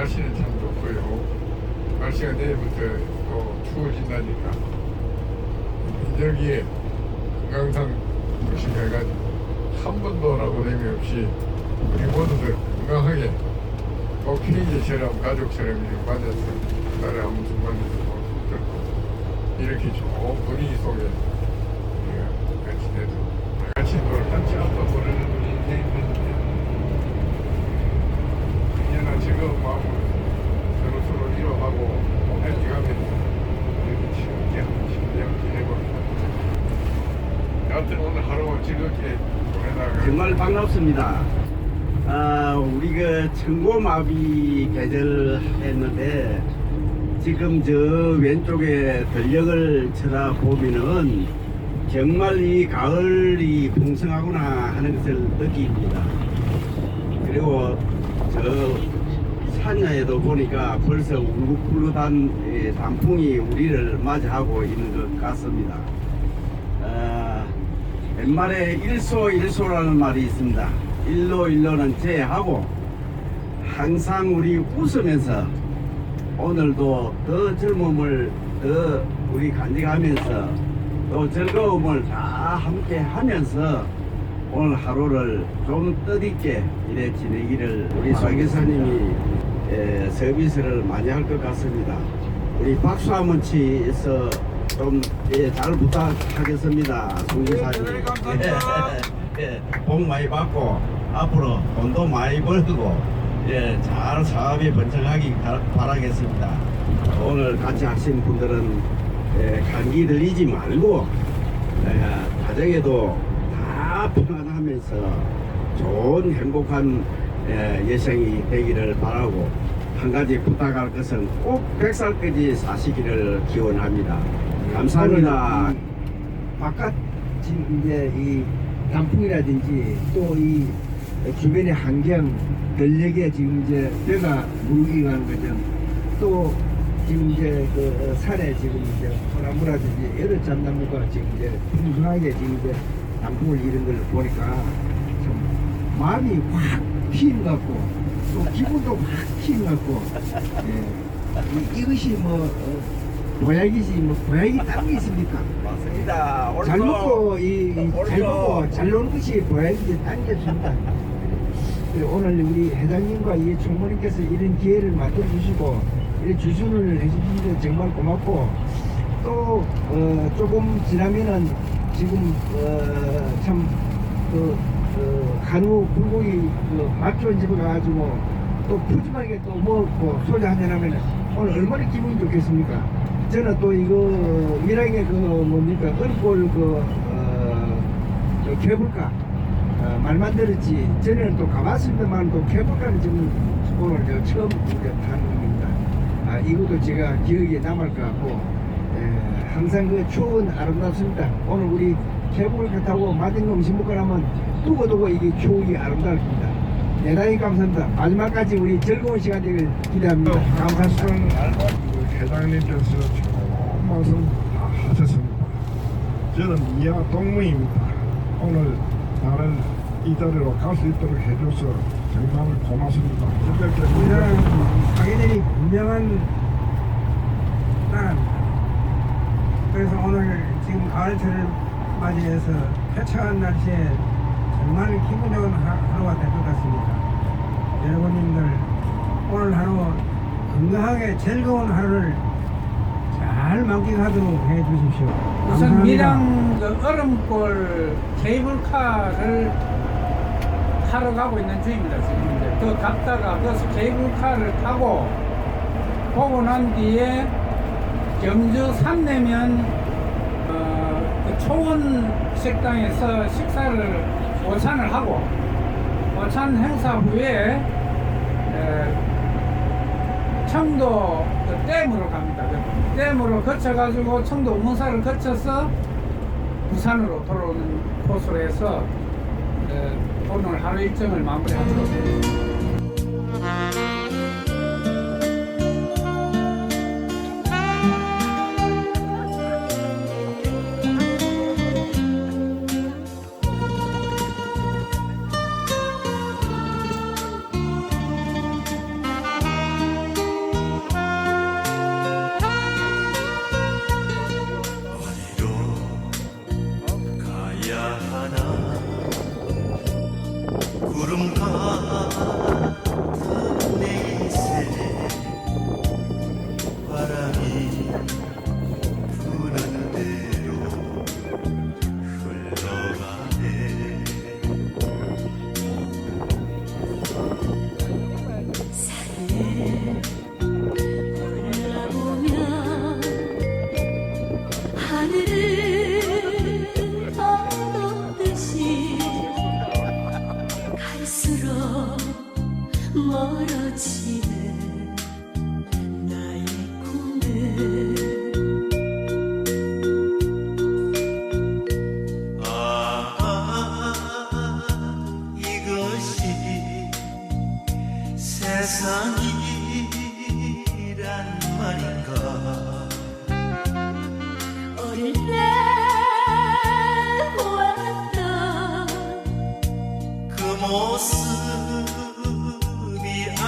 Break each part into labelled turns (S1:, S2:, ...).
S1: 날씨는 참 좋고요. 날씨가 내일부터 또 추워진다니까 여기에 건강상 조심해가지고 한 번도 라고 내미 없이 우리 모두들 건강하게 꼭 케이지처럼 가족처럼 이렇게 맞아서 나를 순간에도 들고 이렇게 좋은 분위기 속에 우리가 같이 내도 같이 놀 같이 한번 보내는 우리 인생인 마음으로 서로 서로 위로하고 해주가면서 이렇게 즐겁게 신경 지내고 여하튼 오늘 하루 즐겁게 보내다가
S2: 정말 반갑습니다. 아, 우리 그 청고마비 계절 했는데 지금 저 왼쪽에 전력을 쳐다보면은 정말 이 가을이 풍성하구나 하는 것을 느낍니다. 그리고 저 산야에도 보니까 벌써 울긋불긋한 예, 단풍이 우리를 맞이하고 있는 것 같습니다. 아, 옛말에 일소일소라는 말이 있습니다. 일로 일로는 제하고 항상 우리 웃으면서 오늘도 더 젊음을 더 우리 간직하면서 또 즐거움을 다 함께 하면서 오늘 하루를 좀 뜻있게 이래 지내기를 우리 설계사님이 에, 서비스를 많이 할 것 같습니다. 우리 박수 한번 치서 좀 예, 잘 부탁하겠습니다.
S1: 네, 감사합니다.
S2: 예, 복 많이 받고 앞으로 돈도 많이 벌고 예, 잘 사업이 번창하기 가- 바라겠습니다. 오늘 같이 하신 분들은 예, 감기 들리지 말고 예, 가정에도 다 평안하면서 좋은 행복한 예, 여성이 되기를 바라고 한 가지 부탁할 것은 꼭 100살까지 사시기를 기원합니다. 감사합니다.
S3: 바깥 지금 이제 이 단풍이라든지 또 이 주변의 환경 전력에 지금 이제 뼈가 무르익하는 거죠. 또 지금 이제 그 산에 지금 이제 소나무라든지 여러 잡나무가 지금 이제 풍성하게 지금 이제 단풍을 이런 걸 보니까 참 마음이 확 피임 같고 또 기분도 확 같고 예. 이, 이것이 뭐 어, 보약이지 뭐 보약이 딴게 있습니까?
S2: 맞습니다.
S3: 잘 먹고 이, 이잘
S2: 옳소.
S3: 먹고 잘 노는 것이 보약이지 딴게 없습니다. 그리고 오늘 우리 회장님과 이 총무님께서 이런 기회를 만들어 주시고 이런 주순을 해주시는데 정말 고맙고 또 어, 조금 지나면은 지금 어, 참그 그 한우 불고기 그 맛좋은 집에 가가지고 또 푸짐하게 또 먹고 소주 한잔 하면 오늘 얼마나 기분이 좋겠습니까? 저는 또 이거 밀양의 그 뭡니까 얼골 그 어, 저 개불가 어, 말만 들었지 전에는 또 가봤습니다만 또 개불가는 지금 오늘 저 처음 이제 타는 겁니다. 아 이것도 제가 기억에 남을 것 같고 에, 항상 그 추억은 아름답습니다. 오늘 우리 개불가 타고 맛있는 음식 먹고 나면 두고두고 이게 추억이 아름다울 겁니다. 대단히 감사합니다. 마지막까지 우리 즐거운 시간 되길 기대합니다. 감사합니다.
S1: 그 회장님께서 좋은 말씀 다 하셨습니다. 저는 이하 동무입니다. 오늘 나를 이 자리로 갈 수 있도록 해줘서 정말 고맙습니다.
S3: 우리나라는 자기들이 분명한 나라입니다. 그래서 오늘 지금 가을철을 맞이해서 쾌차한 날씨에 정말 기분 좋은 하- 하루가 될 것 같습니다. 여러분님들 오늘 하루 건강하게 즐거운 하루를 잘 만끽하도록 해 주십시오.
S4: 우선 밀양 그 얼음골 케이블카를 타러 가고 있는 중입니다. 지금 이제 그 갔다가 그 케이블카를 타고 보고 난 뒤에 경주 산내면 초원 식당에서 식사를 오찬을 하고 오찬 행사 후에 에, 청도 그 댐으로 갑니다. 그 댐으로 거쳐가지고 청도 우문사를 거쳐서 부산으로 돌아오는 코스로 해서 에, 오늘 하루 일정을 마무리하도록 하겠습니다.
S5: 않아 구름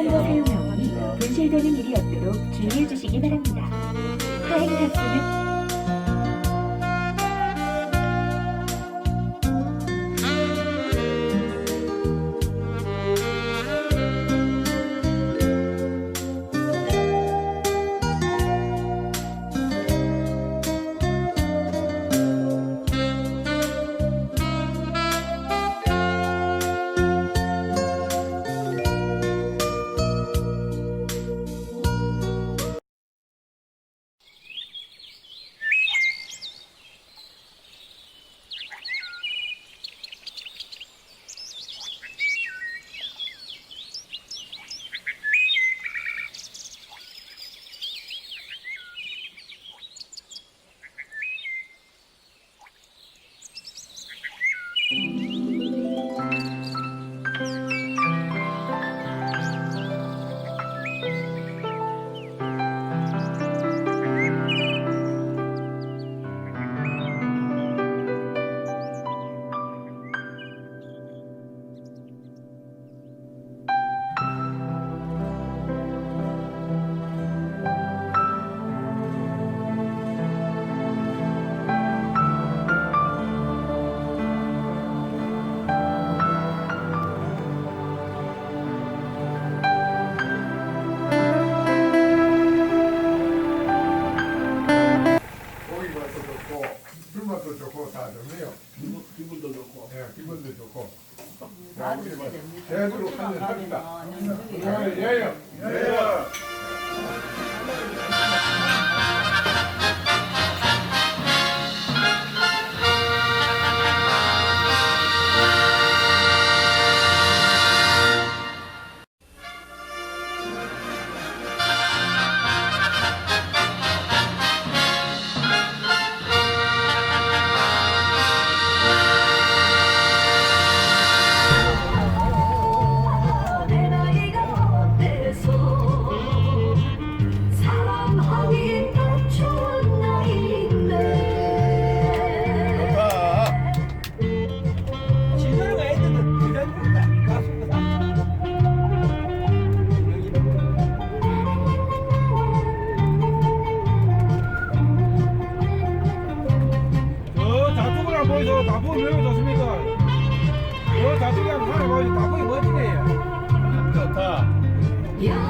S5: 번더 사용하오니 분실되는 일이 없도록 주의해 주시기 바랍니다. 하행 탑승은
S1: 불맛도 좋고 다 좋네요. 기분도 좋고. 예, 기분도 좋고. 자, 우리 뭐 대두로 한잔 합니다. 예, 예요. 예요.
S6: Yeah.